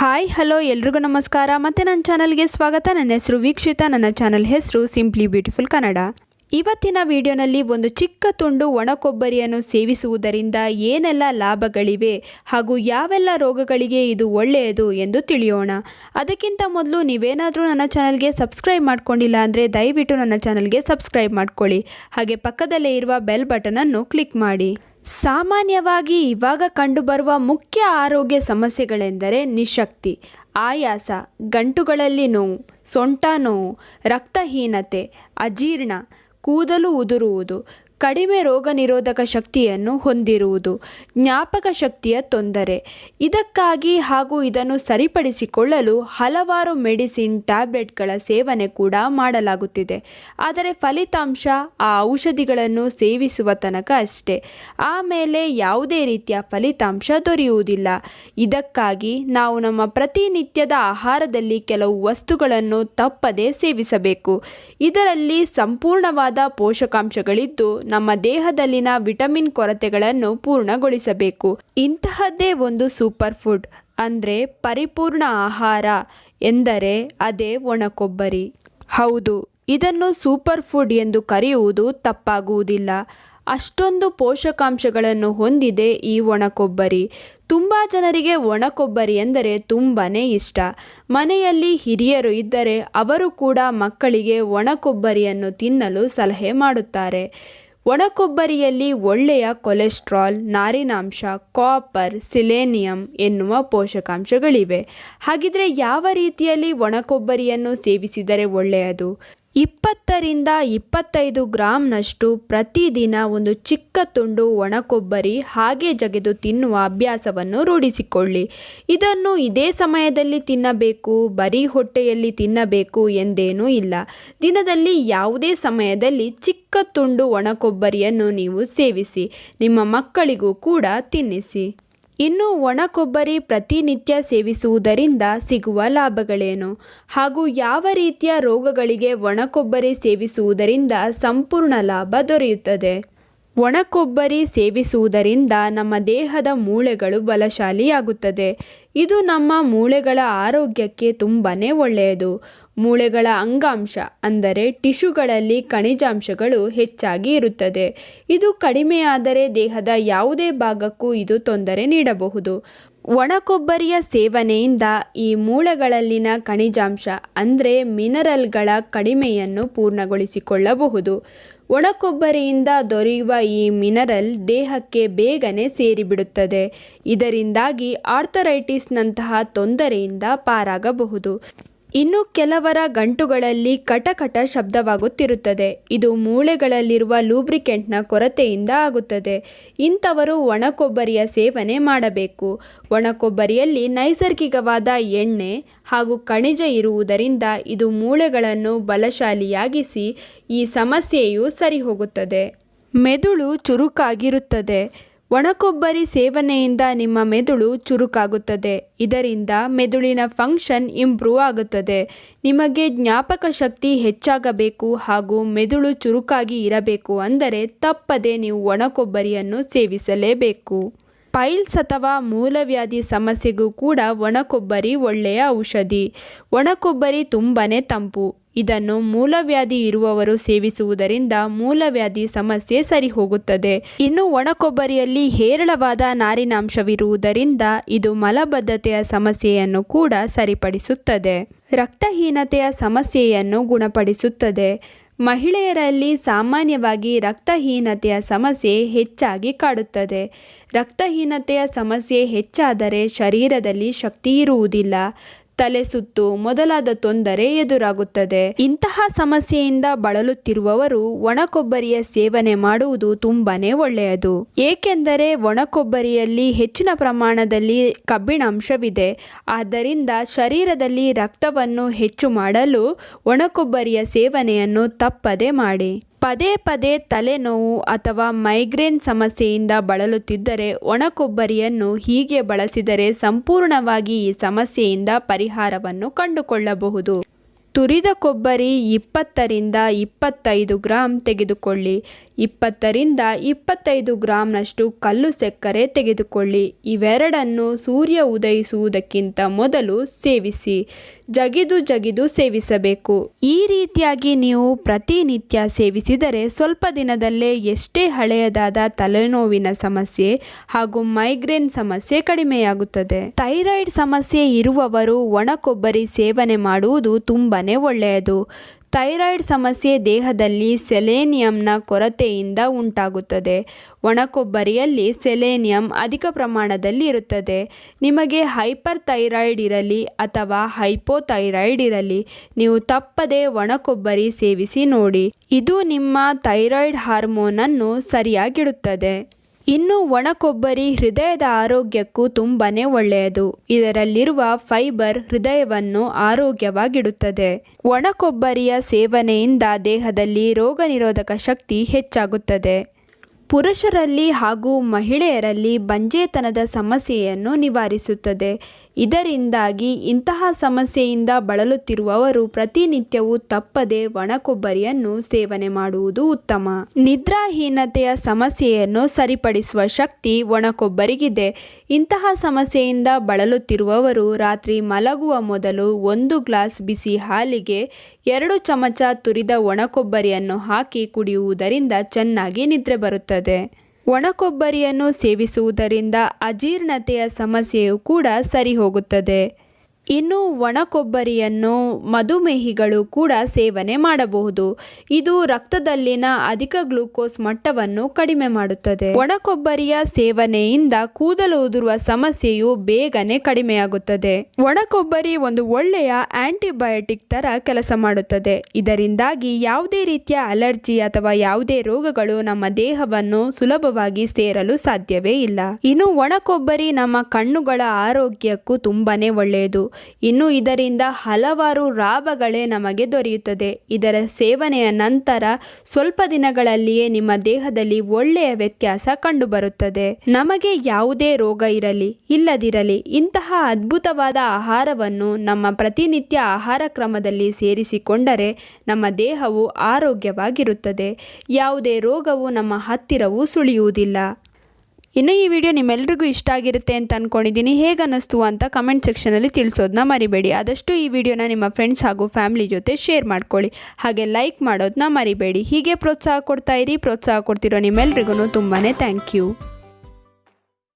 Hi, hello, ಎಲ್ರಿಗೂ ನಮಸ್ಕಾರ. ಮತ್ತೆ ನನ್ನ ಚಾನಲ್ಗೆ ಸ್ವಾಗತ. ನನ್ನ ಹೆಸರು ವೀಕ್ಷಿತ. ನನ್ನ ಚಾನಲ್ ಹೆಸರು ಸಿಂಪ್ಲಿ ಬ್ಯೂಟಿಫುಲ್ ಕನ್ನಡ ಇವತ್ತಿನ ವಿಡಿಯೋನಲ್ಲಿ ಒಂದು ಚಿಕ್ಕ ತುಂಡು ಒಣ ಕೊಬ್ಬರಿಯನ್ನು ಸೇವಿಸುವುದರಿಂದ ಏನೆಲ್ಲ ಲಾಭಗಳಿವೆ ಹಾಗೂ ಯಾವೆಲ್ಲ ರೋಗಗಳಿಗೆ ಇದು ಒಳ್ಳೆಯದು ಎಂದು ತಿಳಿಯೋಣ. ಅದಕ್ಕಿಂತ ಮೊದಲು ನೀವೇನಾದರೂ ನನ್ನ ಚಾನಲ್ಗೆ ಸಬ್ಸ್ಕ್ರೈಬ್ ಮಾಡ್ಕೊಂಡಿಲ್ಲ ಅಂದರೆ ದಯವಿಟ್ಟು ನನ್ನ ಚಾನಲ್ಗೆ ಸಬ್ಸ್ಕ್ರೈಬ್ ಮಾಡ್ಕೊಳ್ಳಿ. ಹಾಗೆ ಪಕ್ಕದಲ್ಲೇ ಇರುವ ಬೆಲ್ ಬಟನನ್ನು ಕ್ಲಿಕ್ ಮಾಡಿ. ಸಾಮಾನ್ಯವಾಗಿ ಇವಾಗ ಕಂಡುಬರುವ ಮುಖ್ಯ ಆರೋಗ್ಯ ಸಮಸ್ಯೆಗಳೆಂದರೆ ನಿಶಕ್ತಿ, ಆಯಾಸ, ಗಂಟುಗಳಲ್ಲಿ ನೋವು, ಸೊಂಟ ನೋವು, ರಕ್ತಹೀನತೆ, ಅಜೀರ್ಣ, ಕೂದಲು ಉದುರುವುದು ಕಡಿಮೆ ರೋಗ ನಿರೋಧಕ ಶಕ್ತಿಯನ್ನು ಹೊಂದಿರುವುದು ಜ್ಞಾಪಕ ಶಕ್ತಿಯ ತೊಂದರೆ. ಇದಕ್ಕಾಗಿ ಹಾಗೂ ಇದನ್ನು ಸರಿಪಡಿಸಿಕೊಳ್ಳಲು ಹಲವಾರು ಮೆಡಿಸಿನ್, ಟ್ಯಾಬ್ಲೆಟ್ಗಳ ಸೇವನೆ ಕೂಡ ಮಾಡಲಾಗುತ್ತಿದೆ. ಆದರೆ ಫಲಿತಾಂಶ ಆ ಔಷಧಿಗಳನ್ನು ಸೇವಿಸುವ ತನಕ ಅಷ್ಟೇ. ಆಮೇಲೆ ಯಾವುದೇ ರೀತಿಯ ಫಲಿತಾಂಶ ದೊರೆಯುವುದಿಲ್ಲ. ಇದಕ್ಕಾಗಿ ನಾವು ನಮ್ಮ ಪ್ರತಿನಿತ್ಯದ ಆಹಾರದಲ್ಲಿ ಕೆಲವು ವಸ್ತುಗಳನ್ನು ತಪ್ಪದೇ ಸೇವಿಸಬೇಕು. ಇದರಲ್ಲಿ ಸಂಪೂರ್ಣವಾದ ಪೋಷಕಾಂಶಗಳಿದ್ದು ನಮ್ಮ ದೇಹದಲ್ಲಿನ ವಿಟಮಿನ್ ಕೊರತೆಗಳನ್ನು ಪೂರ್ಣಗೊಳಿಸಬೇಕು. ಇಂತಹದ್ದೇ ಒಂದು ಸೂಪರ್ ಫುಡ್, ಅಂದರೆ ಪರಿಪೂರ್ಣ ಆಹಾರ, ಎಂದರೆ ಅದೇ ಒಣಕೊಬ್ಬರಿ. ಹೌದು, ಇದನ್ನು ಸೂಪರ್ ಫುಡ್ ಎಂದು ಕರೆಯುವುದು ತಪ್ಪಾಗುವುದಿಲ್ಲ. ಅಷ್ಟೊಂದು ಪೋಷಕಾಂಶಗಳನ್ನು ಹೊಂದಿದೆ ಈ ಒಣಕೊಬ್ಬರಿ. ತುಂಬ ಜನರಿಗೆ ಒಣಕೊಬ್ಬರಿ ಎಂದರೆ ತುಂಬಾ ಇಷ್ಟ. ಮನೆಯಲ್ಲಿ ಹಿರಿಯರು ಇದ್ದರೆ ಅವರು ಕೂಡ ಮಕ್ಕಳಿಗೆ ಒಣಕೊಬ್ಬರಿಯನ್ನು ತಿನ್ನಲು ಸಲಹೆ ಮಾಡುತ್ತಾರೆ. ಒಣಕೊಬ್ಬರಿಯಲ್ಲಿ ಒಳ್ಳೆಯ ಕೊಲೆಸ್ಟ್ರಾಲ್ ನಾರಿನಾಂಶ ಕಾಪರ್ ಸಿಲೇನಿಯಂ ಎನ್ನುವ ಪೋಷಕಾಂಶಗಳಿವೆ. ಹಾಗಿದ್ರೆ ಯಾವ ರೀತಿಯಲ್ಲಿ ಒಣಕೊಬ್ಬರಿಯನ್ನು ಸೇವಿಸಿದರೆ ಒಳ್ಳೆಯದು? ಇಪ್ಪತ್ತರಿಂದ ಇಪ್ಪತ್ತೈದು ಗ್ರಾಂನಷ್ಟು ಪ್ರತಿದಿನ ಒಂದು ಚಿಕ್ಕ ತುಂಡು ಒಣಕೊಬ್ಬರಿ ಹಾಗೆ ಜಗೆದು ತಿನ್ನುವ ಅಭ್ಯಾಸವನ್ನು ರೂಢಿಸಿಕೊಳ್ಳಿ. ಇದನ್ನು ಇದೇ ಸಮಯದಲ್ಲಿ ತಿನ್ನಬೇಕು, ಬರೀ ಹೊಟ್ಟೆಯಲ್ಲಿ ತಿನ್ನಬೇಕು ಎಂದೇನೂ ಇಲ್ಲ. ದಿನದಲ್ಲಿ ಯಾವುದೇ ಸಮಯದಲ್ಲಿ ಚಿಕ್ಕ ತುಂಡು ಒಣಕೊಬ್ಬರಿಯನ್ನು ನೀವು ಸೇವಿಸಿ, ನಿಮ್ಮ ಮಕ್ಕಳಿಗೂ ಕೂಡ ತಿನ್ನಿಸಿ. ಇನ್ನು ಒಣ ಕೊಬ್ಬರಿ ಪ್ರತಿನಿತ್ಯ ಸೇವಿಸುವುದರಿಂದ ಸಿಗುವ ಲಾಭಗಳೇನು? ಹಾಗೂ ಯಾವ ರೀತಿಯ ರೋಗಗಳಿಗೆ ಒಣ ಕೊಬ್ಬರಿ ಸೇವಿಸುವುದರಿಂದ ಸಂಪೂರ್ಣ ಲಾಭ ದೊರೆಯುತ್ತದೆ? ಒಣ ಕೊಬ್ಬರಿ ಸೇವಿಸುವುದರಿಂದ ನಮ್ಮ ದೇಹದ ಮೂಳೆಗಳು ಬಲಶಾಲಿಯಾಗುತ್ತದೆ. ಇದು ನಮ್ಮ ಮೂಳೆಗಳ ಆರೋಗ್ಯಕ್ಕೆ ತುಂಬಾ ಒಳ್ಳೆಯದು. ಮೂಳೆಗಳ ಅಂಗಾಂಶ, ಅಂದರೆ ಟಿಶ್ಯೂಗಳಲ್ಲಿ ಖನಿಜಾಂಶಗಳು ಹೆಚ್ಚಾಗಿ ಇರುತ್ತದೆ. ಇದು ಕಡಿಮೆಯಾದರೆ ದೇಹದ ಯಾವುದೇ ಭಾಗಕ್ಕೂ ಇದು ತೊಂದರೆ ನೀಡಬಹುದು. ಒಣಕೊಬ್ಬರಿಯ ಸೇವನೆಯಿಂದ ಈ ಮೂಳೆಗಳಲ್ಲಿನ ಖನಿಜಾಂಶ, ಅಂದರೆ ಮಿನರಲ್ಗಳ ಕಡಿಮೆಯನ್ನು ಪೂರ್ಣಗೊಳಿಸಿಕೊಳ್ಳಬಹುದು. ಒಣಕೊಬ್ಬರಿಯಿಂದ ದೊರೆಯುವ ಈ ಮಿನರಲ್ ದೇಹಕ್ಕೆ ಬೇಗನೆ ಸೇರಿಬಿಡುತ್ತದೆ. ಇದರಿಂದಾಗಿ ಆರ್ಥರೈಟಿಸ್ನಂತಹ ತೊಂದರೆಯಿಂದ ಪಾರಾಗಬಹುದು. ಇನ್ನು ಕೆಲವರ ಗಂಟುಗಳಲ್ಲಿ ಕಟಕಟ ಶಬ್ದವಾಗುತ್ತಿರುತ್ತದೆ. ಇದು ಮೂಳೆಗಳಲ್ಲಿರುವ ಲೂಬ್ರಿಕೆಂಟ್ನ ಕೊರತೆಯಿಂದ ಆಗುತ್ತದೆ. ಇಂಥವರು ಒಣಕೊಬ್ಬರಿಯ ಸೇವನೆ ಮಾಡಬೇಕು. ಒಣಕೊಬ್ಬರಿಯಲ್ಲಿ ನೈಸರ್ಗಿಕವಾದ ಎಣ್ಣೆ ಹಾಗೂ ಖನಿಜ ಇರುವುದರಿಂದ ಇದು ಮೂಳೆಗಳನ್ನು ಬಲಶಾಲಿಯಾಗಿಸಿ ಈ ಸಮಸ್ಯೆಯು ಸರಿಹೋಗುತ್ತದೆ. ಮೆದುಳು ಚುರುಕಾಗಿರುತ್ತದೆ. ಒಣಕೊಬ್ಬರಿ ಸೇವನೆಯಿಂದ ನಿಮ್ಮ ಮೆದುಳು ಚುರುಕಾಗುತ್ತದೆ. ಇದರಿಂದ ಮೆದುಳಿನ ಫಂಕ್ಷನ್ ಇಂಪ್ರೂವ್ ಆಗುತ್ತದೆ. ನಿಮಗೆ ಜ್ಞಾಪಕ ಶಕ್ತಿ ಹೆಚ್ಚಾಗಬೇಕು ಹಾಗೂ ಮೆದುಳು ಚುರುಕಾಗಿ ಇರಬೇಕು ಅಂದರೆ ತಪ್ಪದೆ ನೀವು ಒಣಕೊಬ್ಬರಿಯನ್ನು ಸೇವಿಸಲೇಬೇಕು. ಪೈಲ್ಸ್ ಅಥವಾ ಮೂಲವ್ಯಾಧಿ ಸಮಸ್ಯೆಗೂ ಕೂಡ ಒಣಕೊಬ್ಬರಿ ಒಳ್ಳೆಯ ಔಷಧಿ. ಒಣಕೊಬ್ಬರಿ ತುಂಬಾ ತಂಪು. ಇದನ್ನು ಮೂಲವ್ಯಾಧಿ ಇರುವವರು ಸೇವಿಸುವುದರಿಂದ ಮೂಲವ್ಯಾಧಿ ಸಮಸ್ಯೆ ಸರಿ ಹೋಗುತ್ತದೆ ಇನ್ನು ಒಣಕೊಬ್ಬರಿಯಲ್ಲಿ ಹೇರಳವಾದ ನಾರಿನಾಂಶವಿರುವುದರಿಂದ ಇದು ಮಲಬದ್ಧತೆಯ ಸಮಸ್ಯೆಯನ್ನು ಕೂಡ ಸರಿಪಡಿಸುತ್ತದೆ. ರಕ್ತಹೀನತೆಯ ಸಮಸ್ಯೆಯನ್ನು ಗುಣಪಡಿಸುತ್ತದೆ. ಮಹಿಳೆಯರಲ್ಲಿ ಸಾಮಾನ್ಯವಾಗಿ ರಕ್ತಹೀನತೆಯ ಸಮಸ್ಯೆ ಹೆಚ್ಚಾಗಿ ಕಾಡುತ್ತದೆ. ರಕ್ತಹೀನತೆಯ ಸಮಸ್ಯೆ ಹೆಚ್ಚಾದರೆ ಶರೀರದಲ್ಲಿ ಶಕ್ತಿ ಇರುವುದಿಲ್ಲ. ತಲೆ ಸುತ್ತು ಮೊದಲಾದ ತೊಂದರೆ ಎದುರಾಗುತ್ತದೆ. ಇಂತಹ ಸಮಸ್ಯೆಯಿಂದ ಬಳಲುತ್ತಿರುವವರು ಒಣಕೊಬ್ಬರಿಯ ಸೇವನೆ ಮಾಡುವುದು ತುಂಬಾನೇ ಒಳ್ಳೆಯದು. ಏಕೆಂದರೆ ಒಣಕೊಬ್ಬರಿಯಲ್ಲಿ ಹೆಚ್ಚಿನ ಪ್ರಮಾಣದಲ್ಲಿ ಕಬ್ಬಿಣಾಂಶವಿದೆ. ಆದ್ದರಿಂದ ಶರೀರದಲ್ಲಿ ರಕ್ತವನ್ನು ಹೆಚ್ಚು ಮಾಡಲು ಒಣಕೊಬ್ಬರಿಯ ಸೇವನೆಯನ್ನು ತಪ್ಪದೆ ಮಾಡಿ. ಪದೇ ಪದೇ ತಲೆನೋವು ಅಥವಾ ಮೈಗ್ರೇನ್ ಸಮಸ್ಯೆಯಿಂದ ಬಳಲುತ್ತಿದ್ದರೆ ಒಣಕೊಬ್ಬರಿಯನ್ನು ಹೀಗೆ ಬಳಸಿದರೆ ಸಂಪೂರ್ಣವಾಗಿ ಈ ಸಮಸ್ಯೆಯಿಂದ ಪರಿಹಾರವನ್ನು ಕಂಡುಕೊಳ್ಳಬಹುದು. ತುರಿದ ಕೊಬ್ಬರಿ ಇಪ್ಪತ್ತರಿಂದ ಇಪ್ಪತ್ತೈದು ಗ್ರಾಂ ತೆಗೆದುಕೊಳ್ಳಿ. ಇಪ್ಪತ್ತರಿಂದ ಇಪ್ಪತ್ತೈದು ಗ್ರಾಂನಷ್ಟು ಕಲ್ಲು ಸಕ್ಕರೆ ತೆಗೆದುಕೊಳ್ಳಿ. ಇವೆರಡನ್ನು ಸೂರ್ಯ ಉದಯಿಸುವುದಕ್ಕಿಂತ ಮೊದಲು ಸೇವಿಸಿ, ಜಗಿದು ಜಗಿದು ಸೇವಿಸಬೇಕು. ಈ ರೀತಿಯಾಗಿ ನೀವು ಪ್ರತಿನಿತ್ಯ ಸೇವಿಸಿದರೆ ಸ್ವಲ್ಪ ದಿನದಲ್ಲೇ ಎಷ್ಟೇ ಹಳೆಯದಾದ ತಲೆನೋವಿನ ಸಮಸ್ಯೆ ಹಾಗೂ ಮೈಗ್ರೇನ್ ಸಮಸ್ಯೆ ಕಡಿಮೆಯಾಗುತ್ತದೆ. ಥೈರಾಯ್ಡ್ ಸಮಸ್ಯೆ ಇರುವವರು ಒಣ ಕೊಬ್ಬರಿ ಸೇವನೆ ಮಾಡುವುದು ತುಂಬಾ ಒಳ್ಳೆಯದು. ಥೈರಾಯ್ಡ್ ಸಮಸ್ಯೆ ದೇಹದಲ್ಲಿ ಸೆಲೇನಿಯಂನ ಕೊರತೆಯಿಂದ ಉಂಟಾಗುತ್ತದೆ. ಒಣಕೊಬ್ಬರಿಯಲ್ಲಿ ಸೆಲೇನಿಯಂ ಅಧಿಕ ಪ್ರಮಾಣದಲ್ಲಿ ಇರುತ್ತದೆ. ನಿಮಗೆ ಹೈಪರ್ ಥೈರಾಯ್ಡ್ ಇರಲಿ ಅಥವಾ ಹೈಪೋಥೈರಾಯ್ಡ್ ಇರಲಿ, ನೀವು ತಪ್ಪದೆ ಒಣಕೊಬ್ಬರಿ ಸೇವಿಸಿ ನೋಡಿ. ಇದು ನಿಮ್ಮ ಥೈರಾಯ್ಡ್ ಹಾರ್ಮೋನನ್ನು ಸರಿಯಾಗಿಡುತ್ತದೆ. ಇನ್ನು ಒಣ ಕೊಬ್ಬರಿ ಹೃದಯದ ಆರೋಗ್ಯಕ್ಕೂ ತುಂಬಾ ಒಳ್ಳೆಯದು. ಇದರಲ್ಲಿರುವ ಫೈಬರ್ ಹೃದಯವನ್ನು ಆರೋಗ್ಯವಾಗಿಡುತ್ತದೆ. ಒಣ ಕೊಬ್ಬರಿಯ ಸೇವನೆಯಿಂದ ದೇಹದಲ್ಲಿ ರೋಗ ನಿರೋಧಕ ಶಕ್ತಿ ಹೆಚ್ಚಾಗುತ್ತದೆ. ಪುರುಷರಲ್ಲಿ ಹಾಗೂ ಮಹಿಳೆಯರಲ್ಲಿ ಬಂಜೇತನದ ಸಮಸ್ಯೆಯನ್ನು ನಿವಾರಿಸುತ್ತದೆ. ಇದರಿಂದಾಗಿ ಇಂತಹ ಸಮಸ್ಯೆಯಿಂದ ಬಳಲುತ್ತಿರುವವರು ಪ್ರತಿನಿತ್ಯವೂ ತಪ್ಪದೆ ಒಣ ಕೊಬ್ಬರಿಯನ್ನು ಸೇವನೆ ಮಾಡುವುದು ಉತ್ತಮ. ನಿದ್ರಾಹೀನತೆಯ ಸಮಸ್ಯೆಯನ್ನು ಸರಿಪಡಿಸುವ ಶಕ್ತಿ ಒಣ ಕೊಬ್ಬರಿಗಿದೆ ಇಂತಹ ಸಮಸ್ಯೆಯಿಂದ ಬಳಲುತ್ತಿರುವವರು ರಾತ್ರಿ ಮಲಗುವ ಮೊದಲು ಒಂದು ಗ್ಲಾಸ್ ಬಿಸಿ ಹಾಲಿಗೆ ಎರಡು ಚಮಚ ತುರಿದ ಒಣ ಕೊಬ್ಬರಿಯನ್ನು ಹಾಕಿ ಕುಡಿಯುವುದರಿಂದ ಚೆನ್ನಾಗಿ ನಿದ್ರೆ ಬರುತ್ತದೆ. ಒಣಕೊಬ್ಬರಿಯನ್ನು ಸೇವಿಸುವುದರಿಂದ ಅಜೀರ್ಣತೆಯ ಸಮಸ್ಯೆಯು ಕೂಡ ಸರಿ ಹೋಗುತ್ತದೆ ಇನ್ನು ಒಣ ಕೊಬ್ಬರಿಯನ್ನು ಮಧುಮೇಹಿಗಳು ಕೂಡ ಸೇವನೆ ಮಾಡಬಹುದು. ಇದು ರಕ್ತದಲ್ಲಿನ ಅಧಿಕ ಗ್ಲೂಕೋಸ್ ಮಟ್ಟವನ್ನು ಕಡಿಮೆ ಮಾಡುತ್ತದೆ. ಒಣ ಕೊಬ್ಬರಿಯ ಸೇವನೆಯಿಂದ ಕೂದಲು ಉದುರುವ ಸಮಸ್ಯೆಯು ಬೇಗನೆ ಕಡಿಮೆಯಾಗುತ್ತದೆ. ಒಣ ಕೊಬ್ಬರಿ ಒಂದು ಒಳ್ಳೆಯ ಆಂಟಿಬಯೋಟಿಕ್ ತರ ಕೆಲಸ ಮಾಡುತ್ತದೆ. ಇದರಿಂದಾಗಿ ಯಾವುದೇ ರೀತಿಯ ಅಲರ್ಜಿ ಅಥವಾ ಯಾವುದೇ ರೋಗಗಳು ನಮ್ಮ ದೇಹವನ್ನು ಸುಲಭವಾಗಿ ಸೇರಲು ಸಾಧ್ಯವೇ ಇಲ್ಲ. ಇನ್ನು ಒಣ ಕೊಬ್ಬರಿ ನಮ್ಮ ಕಣ್ಣುಗಳ ಆರೋಗ್ಯಕ್ಕೂ ತುಂಬಾನೇ ಒಳ್ಳೆಯದು. ಇನ್ನು ಇದರಿಂದ ಹಲವಾರು ಲಾಭಗಳೇ ನಮಗೆ ದೊರೆಯುತ್ತದೆ. ಇದರ ಸೇವನೆಯ ನಂತರ ಸ್ವಲ್ಪ ದಿನಗಳಲ್ಲಿಯೇ ನಿಮ್ಮ ದೇಹದಲ್ಲಿ ಒಳ್ಳೆಯ ವ್ಯತ್ಯಾಸ ಕಂಡುಬರುತ್ತದೆ. ನಮಗೆ ಯಾವುದೇ ರೋಗ ಇರಲಿ, ಇಲ್ಲದಿರಲಿ, ಇಂತಹ ಅದ್ಭುತವಾದ ಆಹಾರವನ್ನು ನಮ್ಮ ಪ್ರತಿನಿತ್ಯ ಆಹಾರ ಕ್ರಮದಲ್ಲಿ ಸೇರಿಸಿಕೊಂಡರೆ ನಮ್ಮ ದೇಹವು ಆರೋಗ್ಯವಾಗಿರುತ್ತದೆ. ಯಾವುದೇ ರೋಗವು ನಮ್ಮ ಹತ್ತಿರವೂ ಸುಳಿಯುವುದಿಲ್ಲ. ಇನ್ನು ಈ ವಿಡಿಯೋ ನಿಮ್ಮೆಲ್ರಿಗೂ ಇಷ್ಟ ಆಗಿರುತ್ತೆ ಅಂತ ಅಂದ್ಕೊಂಡಿದ್ದೀನಿ ಹೇಗೆ ಅನ್ನಿಸ್ತು ಅಂತ ಕಮೆಂಟ್ ಸೆಕ್ಷನಲ್ಲಿ ತಿಳಿಸೋದನ್ನ ಮರಿಬೇಡಿ. ಆದಷ್ಟು ಈ ವಿಡಿಯೋನ ನಿಮ್ಮ ಫ್ರೆಂಡ್ಸ್ ಹಾಗೂ ಫ್ಯಾಮಿಲಿ ಜೊತೆ ಶೇರ್ ಮಾಡ್ಕೊಳ್ಳಿ. ಹಾಗೆ ಲೈಕ್ ಮಾಡೋದನ್ನ ಮರಿಬೇಡಿ. ಹೀಗೆ ಪ್ರೋತ್ಸಾಹ ಕೊಡ್ತಾ ಇರಿ. ಪ್ರೋತ್ಸಾಹ ಕೊಡ್ತಿರೋ ನಿಮ್ಮೆಲ್ರಿಗೂ ತುಂಬಾ ಥ್ಯಾಂಕ್ ಯು